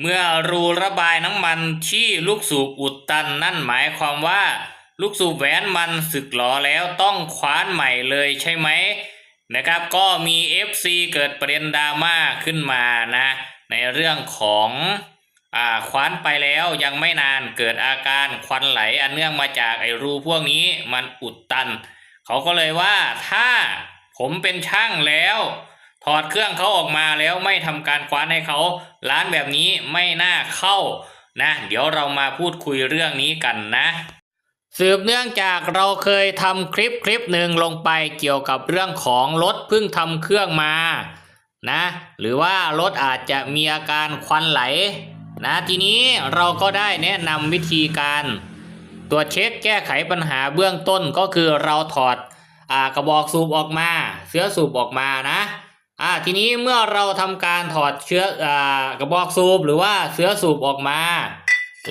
เมื่อรูระบายน้ำมันที่ลูกสูบอุดตันนั่นหมายความว่า ลูกสูบแหวนมันสึกหรอแล้วต้องคว้านใหม่เลยใช่ไหมนะครับก็มี FC เกิดประเด็นดราม่าขึ้นมานะ ในเรื่องของอ่าคว้านไปแล้วยังไม่นานเกิดอาการควันไหลอันเนื่องมาจากไอ้รูพวกนี้มันอุดตัน เขาก็เลยว่าถ้าผมเป็นช่างแล้ว ถอดเครื่องเขาออกมาแล้วไม่ทำการคว้านให้เขาร้านแบบนี้ไม่น่าเข้านะ เดี๋ยวเรามาพูดคุยเรื่องนี้กันนะ สืบเนื่องจากเราเคยทำคลิปคลิปหนึ่งลงไปเกี่ยวกับเรื่องของรถเพิ่งทำเครื่องมานะหรือว่ารถอาจจะมีอาการควันไหลนะทีนี้เราก็ได้แนะนำวิธีการตรวจเช็คแก้ไขปัญหาเบื้องต้นก็คือเราถอดอกระบอกสูบออกมา เสื้อสูบออกมานะ อ่าทีนี้เมื่อเราทำการถอดเชื้ออ่ากระบอกสูบหรือว่าเสื้อสูบออกมา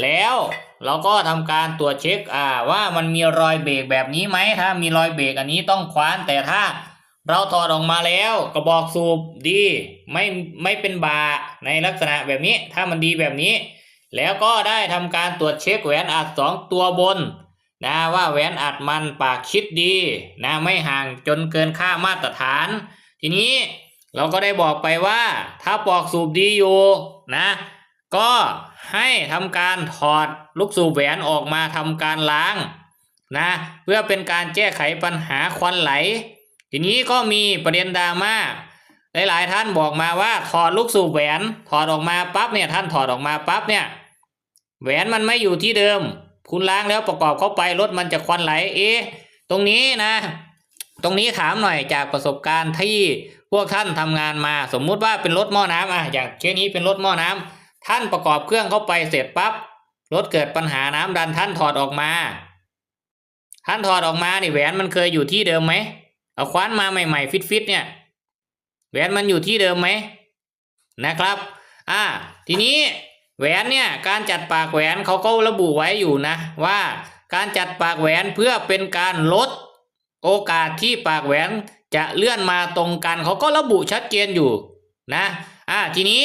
แล้วเราก็ทำการตรวจเช็คอ่าว่ามันมีรอยเบรกแบบนี้ไหมถ้ามีรอยเบรกอันนี้ต้องคว้านแต่ถ้าเราถอดออกมาแล้วกระบอกสูบดีไม่ไม่เป็นบาในลักษณะแบบนี้ถ้ามันดีแบบนี้ แล้วก็ได้ทำการตรวจเช็คแหวนอัดสองตัวบนนะว่าแหวนอัดมันปากชิดดีนะไม่ห่างจนเกินค่ามาตรฐาน ทีนี้ เราก็ได้บอกไปว่า ถ้าปอกสูบดีอยู่นะ ก็ให้ทำการถอดลูกสูบแหวนออกมาทำการล้างนะเพื่อเป็นการแก้ไขปัญหาควันไหล ทีนี้ก็มีประเด็นดราม่าหลายๆท่านบอกมาว่าถอดลูกสูบแหวนถอดออกมาปั๊บเนี่ยท่านถอดออกมาปั๊บเนี่ยแหวนมันไม่อยู่ที่เดิม คุณล้างแล้วประกอบเข้าไปรถมันจะควันไหลเอ๊ะตรงนี้นะ ตรงนี้ถามหน่อยจากประสบการณ์ที่พวกท่านทำงานมา สมมุติว่าเป็นรถหม้อน้ำอะอย่างเคสนี้เป็นรถหม้อน้ำท่านประกอบเครื่องเข้าไปเสร็จปั๊บรถเกิดปัญหาน้ำดันท่านถอดออกมา ท่านถอดออกมานี่แหวนมันเคยอยู่ที่เดิมไหมเอาคว้านมาใหม่ๆฟิตๆเนี่ยแหวนมันอยู่ที่เดิมไหมนะครับอ่าทีนี้แหวนเนี่ยการจัดปากแหวนเขาก็ระบุไว้อยู่นะ ว่าการจัดปากแหวนเพื่อเป็นการลด โอกาสที่ปากแหวนจะเลื่อนมาตรงกันเขาก็ระบุชัดเจนอยู่นะอ่าทีนี้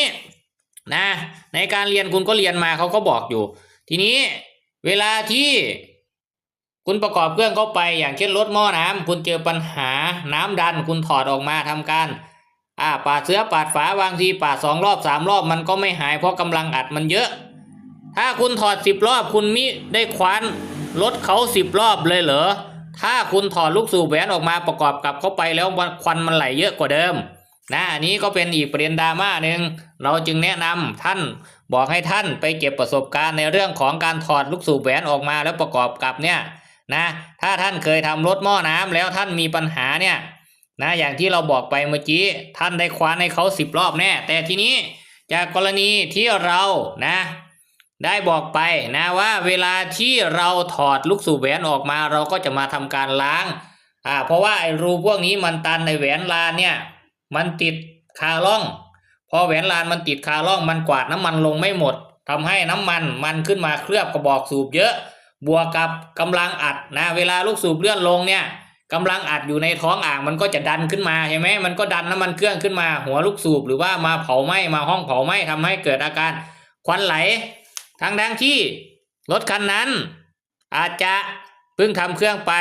นะในการเรียนคุณก็เรียนมาเขาก็บอกอยู่ ทีนี้เวลาที่คุณประกอบเครื่องเข้าไปอย่างเช่นรถหม้อน้ำคุณเจอปัญหาน้ำดันคุณถอดออกมาทำการอ่าปาดเสื้อปาดฝาบางทีปาดสองรอบสามรอบมันก็ไม่หายเพราะกำลังอัดมันเยอะ ถ้าคุณถอดสิบรอบคุณมิได้คว้านรถเขาสิบรอบเลยเหรอ ถ้าคุณถอดลูกสูบแหวนออกมาประกอบกับเข้าไปแล้วควันมันไหลเยอะกว่าเดิมนะอันนี้ก็เป็นอีกประเด็นดราม่าหนึ่งเราจึงแนะนำท่านบอกให้ท่านไปเก็บประสบการณ์ในเรื่องของการถอดลูกสูบแหวนออกมาแล้วประกอบกับเนี่ยนะถ้าท่านเคยทำรถหม้อน้ำแล้วท่านมีปัญหาเนี่ยนะอย่างที่เราบอกไปเมื่อกี้ท่านได้คว้านให้เขาสิบรอบแน่ แต่ทีนี้จากกรณีที่เรานะ ได้บอกไปนะว่าเวลาที่เราถอดลูกสูบแหวนออกมาเราก็จะมาทำการล้างอ่าเพราะว่าไอ้รูพวกนี้มันตันในแหวนลานเนี่ยมันติดคาล่อง พอแหวนลานมันติดคาล่องมันกวาดน้ำมันลงไม่หมดทำให้น้ำมันมันขึ้นมาเคลือบกระบอกสูบเยอะ บวกกับกำลังอัดนะเวลาลูกสูบเลื่อนลงเนี่ยกำลังอัดอยู่ในท้องอ่างมันก็จะดันขึ้นมาใช่ไหมมันก็ดันน้ำมันเครื่องขึ้นมาหัวลูกสูบหรือว่ามาเผาไหม้มาห้องเผาไหม้ทำให้เกิดอาการควันไหล ทั้งทั้งที่รถคันนั้น อาจจะเพิ่งทำเครื่องไป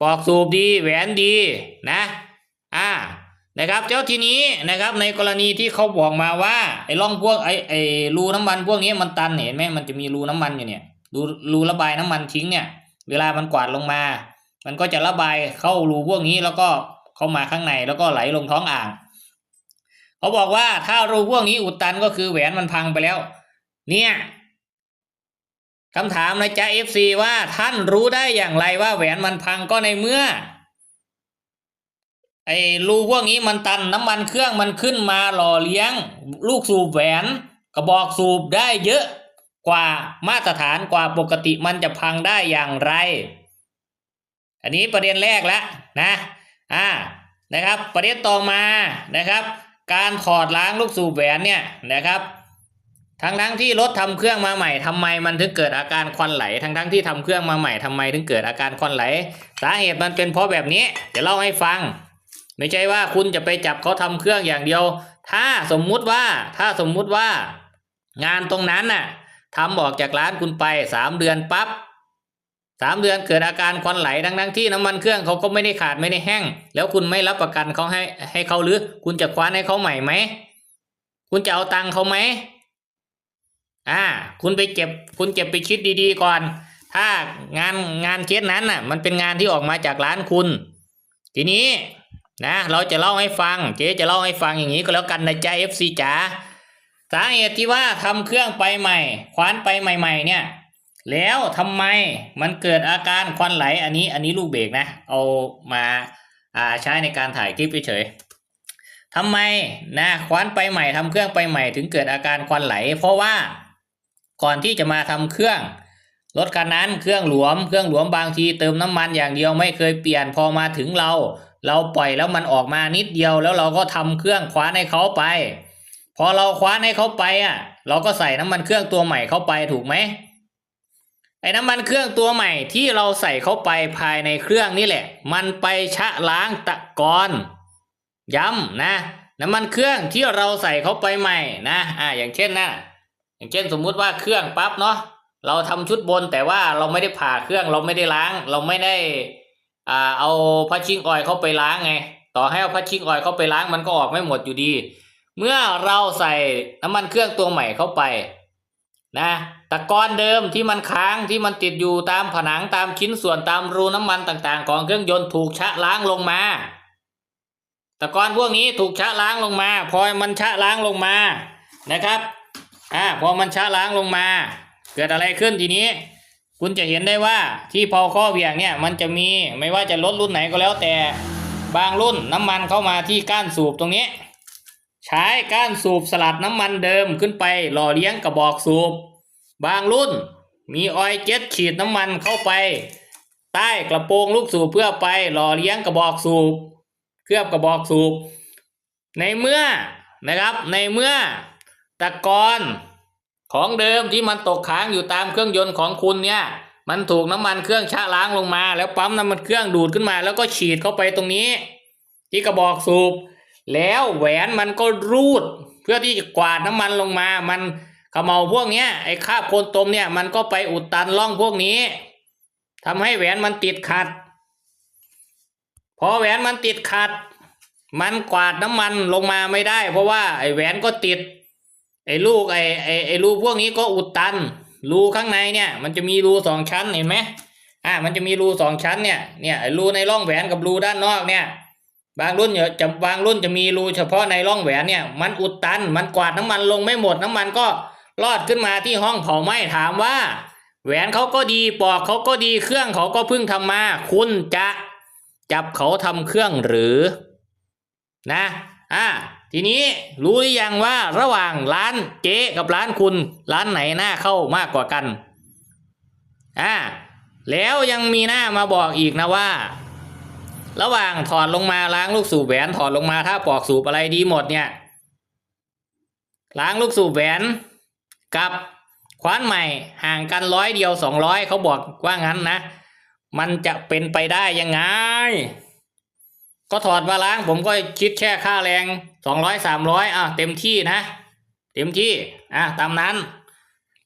ปอกสูบดีแหวนดีนะ อ่านะครับเจ้าทีนี้นะครับในกรณีที่เขาบอกมาว่าไอ้ร่องพวกไอ้ไอ้รูน้ำมันพวกนี้มันตันเห็นไหมมันจะมีรูน้ำมันอยู่เนี่ยรูรูระบายน้ำมันทิ้งเนี่ย เวลามันกวาดลงมา มันก็จะระบายเข้ารูพวกนี้แล้วก็เข้ามาข้างในแล้วก็ไหลลงท้องอ่าง เขาบอกว่าถ้ารูพวกนี้อุดตันก็คือแหวนมันพังไปแล้ว เนี่ยคำถามนะจ๊ะ FC ว่าท่านรู้ได้อย่างไรว่าแหวนมันพังก็ในเมื่อ ไอ้รูพวกนี้มันตันน้ำมันเครื่องมันขึ้นมาหล่อเลี้ยง ลูกสูบแหวนกระบอกสูบได้เยอะกว่ามาตรฐานกว่าปกติมันจะพังได้อย่างไร อันนี้ประเด็นแรกแล้วนะอ่านะครับ ประเด็นต่อมานะครับ การถอดล้างลูกสูบแหวนเนี่ยนะครับ ทั้งทั้งที่รถทำเครื่องมาใหม่ทำไมมันถึงเกิดอาการควันไหล ทั้งทั้งที่ทำเครื่องมาใหม่ทำไมถึงเกิดอาการควันไหล สาเหตุมันเป็นเพราะแบบนี้เดี๋ยวเล่าให้ฟัง ไม่ใช่ว่าคุณจะไปจับเขาทำเครื่องอย่างเดียว ถ้าสมมุติว่าถ้าสมมุติว่า งานตรงนั้นน่ะทำออกจากร้านคุณไปสามเดือนปั๊บสามเดือนเกิดอาการควันไหลทั้งทั้งที่น้ำมันเครื่องเขาก็ไม่ได้ขาดไม่ได้แห้ง แล้วคุณไม่รับประกันเขาให้ให้เขาหรือ คุณจะคว้านให้เขาใหม่ไหมคุณจะเอาตังค์เขาไหม อ่า คุณไปเก็บ คุณเก็บไปคิดดีๆก่อน ถ้างานงานเคสนั้นน่ะ มันเป็นงานที่ออกมาจากร้านคุณ ทีนี้นะเราจะเล่าให้ฟัง เจ๊จะเล่าให้ฟังอย่างนี้ก็แล้วกันนะจ๊ะ FC จ๋าสาเหตุที่ว่าทำเครื่องไปใหม่ คว้านไปใหม่ ๆ เนี่ย แล้วทำไมมันเกิดอาการควันไหลอันนี้ อันนี้ลูกเบรกนะ เอามาอ่าใช้ในการถ่ายคลิปเฉยๆทำไมนะคว้านไปใหม่ทำเครื่องไปใหม่ ถึงเกิดอาการควันไหล เพราะว่า ก่อนที่จะมาทำเครื่องรถคันนั้นเครื่องหลวม เครื่องหลวมบางทีเติมน้ำมันอย่างเดียวไม่เคยเปลี่ยนพอมาถึงเรา เราปล่อยแล้วมันออกมานิดเดียวแล้วเราก็ทำเครื่องคว้าให้เขาไป พอเราคว้าให้เขาไปอะ เราก็ใส่น้ำมันเครื่องตัวใหม่เข้าไปถูกไหมไอ้น้ำมันเครื่องตัวใหม่ที่เราใส่เข้าไปภายในเครื่องนี่แหละ มันไปชะล้างตะกอนย้ำนะน้ำมันเครื่องที่เราใส่เข้าไปใหม่นะอ่าอย่างเช่นน่ะ อย่างเช่นสมมุติว่าเครื่องปั๊บเนาะเราทำชุดบนแต่ว่าเราไม่ได้ผ่าเครื่องเราไม่ได้ล้าง เราไม่ได้อ่าเอาพัชชิ่งออยเข้าไปล้างไง ต่อให้เอาพัชชิ่งออยเข้าไปล้างมันก็ออกไม่หมดอยู่ดี เมื่อเราใส่น้ำมันเครื่องตัวใหม่เข้าไปนะตะกอนเดิมที่มันค้างที่มันติดอยู่ตามผนังตามชิ้นส่วนตามรูน้ำมันต่างๆ ของเครื่องยนต์ถูกชะล้างลงมาตะกอนพวกนี้ถูกชะล้างลงมา พอมันชะล้างลงมานะครับ อ่าพอมันชะล้างลงมา เกิดอะไรขึ้นทีนี้ คุณจะเห็นได้ว่าที่พอข้อเหวี่ยงเนี่ยมันจะมีไม่ว่าจะรถรุ่นไหนก็แล้วแต่บางรุ่นน้ำมันเข้ามาที่ก้านสูบตรงนี้ ใช้ก้านสูบสลัดน้ำมันเดิมขึ้นไปหล่อเลี้ยงกระบอกสูบ บางรุ่นมีออยเจ็ตฉีดน้ำมันเข้าไป ใต้กระโปรงลูกสูบเพื่อไปหล่อเลี้ยงกระบอกสูบ เคลือบกระบอกสูบ ในเมื่อนะครับในเมื่อ ตะกอนของเดิมที่มันตกค้างอยู่ตามเครื่องยนต์ของคุณเนี่ย มันถูกน้ำมันเครื่องชะล้างลงมา แล้วปั๊มน้ำมันเครื่องดูดขึ้นมา แล้วก็ฉีดเข้าไปตรงนี้ ที่กระบอกสูบ แล้วแหวนมันก็รูด เพื่อที่จะกวาดน้ำมันลงมา มันเขมเมาพวกเนี้ยไอ้คาบโคลนตมเนี่ยมันก็ไปอุดตันร่องพวกนี้ทำให้แหวนมันติดขัด พอแหวนมันติดขัด มันกวาดน้ำมันลงมาไม่ได้ เพราะว่าไอ้แหวนก็ติด ไอ้ลูกไอ้ไอ้ไอ้รูพวกนี้ก็อุดตัน รูข้างในเนี่ย มันจะมีรูสองชั้นเห็นไหมอ่ามันจะมีรูสองชั้นเนี่ยเนี่ยไอ้รูในร่องแหวนกับรูด้านนอกเนี่ย บางรุ่นเนี่ยจะบางรุ่นจะมีรูเฉพาะในร่องแหวนเนี่ย มันอุดตัน มันกวาดน้ำมันลงไม่หมดน้ำมันก็ลอดขึ้นมาที่ห้องเผาไหม้ถามว่า แหวนเขาก็ดีปอกเขาก็ดีเครื่องเขาก็เพิ่งทำมา คุณจะจับเขาทำเครื่องหรือ นะ อ่า ทีนี้รู้หรือยังว่าระหว่างร้านเจ๊กับร้านคุณ ร้านไหนหน้าเข้ามากกว่ากันอ่าแล้วยังมีหน้ามาบอกอีกนะว่า ระหว่างถอดลงมาล้างลูกสูบแหวนถอดลงมาถ้าปอกสูบอะไรดีหมดเนี่ย ล้างลูกสูบแหวนกับคว้านใหม่ห่างกันร้อยเดียวสองร้อยเขาบอกว่างั้นนะ มันจะเป็นไปได้ยังไง ก็ถอดมาล้างผมก็คิดแค่ค่าแรง สองร้อยสามร้อยอะเต็มที่นะ เต็มที่อะตามนั้น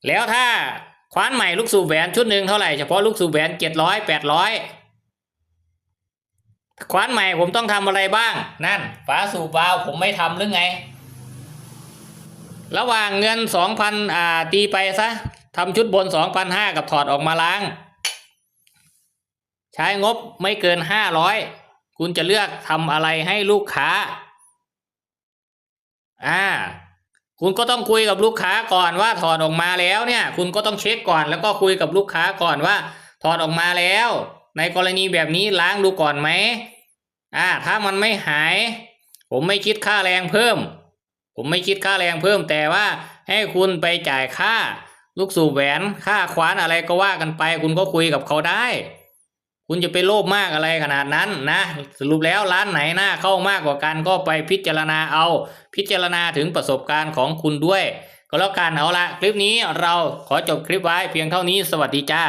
แล้วถ้าคว้านใหม่ลูกสูบแหวนชุดหนึ่งเท่าไหร่เฉพาะลูกสูบแหวนเจ็ดร้อยแปดร้อยคว้านใหม่ผมต้องทำอะไรบ้าง นั่น ฝาสูบวาล์วผมไม่ทำหรือไง ระหว่างเงินสองพันอ่าตีไปซะทำชุดบนสองพันห้ากับถอดออกมาล้าง ใช้งบไม่เกินห้าร้อยคุณจะเลือกทำอะไรให้ลูกค้า อ่า คุณก็ต้องคุยกับลูกค้าก่อนว่าถอดออกมาแล้วเนี่ย คุณก็ต้องเช็คก่อนแล้วก็คุยกับลูกค้าก่อนว่า ถอดออกมาแล้ว ในกรณีแบบนี้ล้างดูก่อนไหมอ่า ถ้ามันไม่หาย ผมไม่คิดค่าแรงเพิ่ม ผมไม่คิดค่าแรงเพิ่ม แต่ว่าให้คุณไปจ่ายค่า ลูกสูบแหวนค่าคว้านอะไรก็ว่ากันไป คุณก็คุยกับเขาได้ คุณจะไปโลภมากอะไรขนาดนั้นนะ สรุปแล้วร้านไหนหน้าเข้ามากกว่ากันก็ไปพิจารณาเอา พิจารณาถึงประสบการณ์ของคุณด้วย ก็แล้วกันเอาละคลิปนี้เราขอจบคลิปไว้เพียงเท่านี้สวัสดีจ้า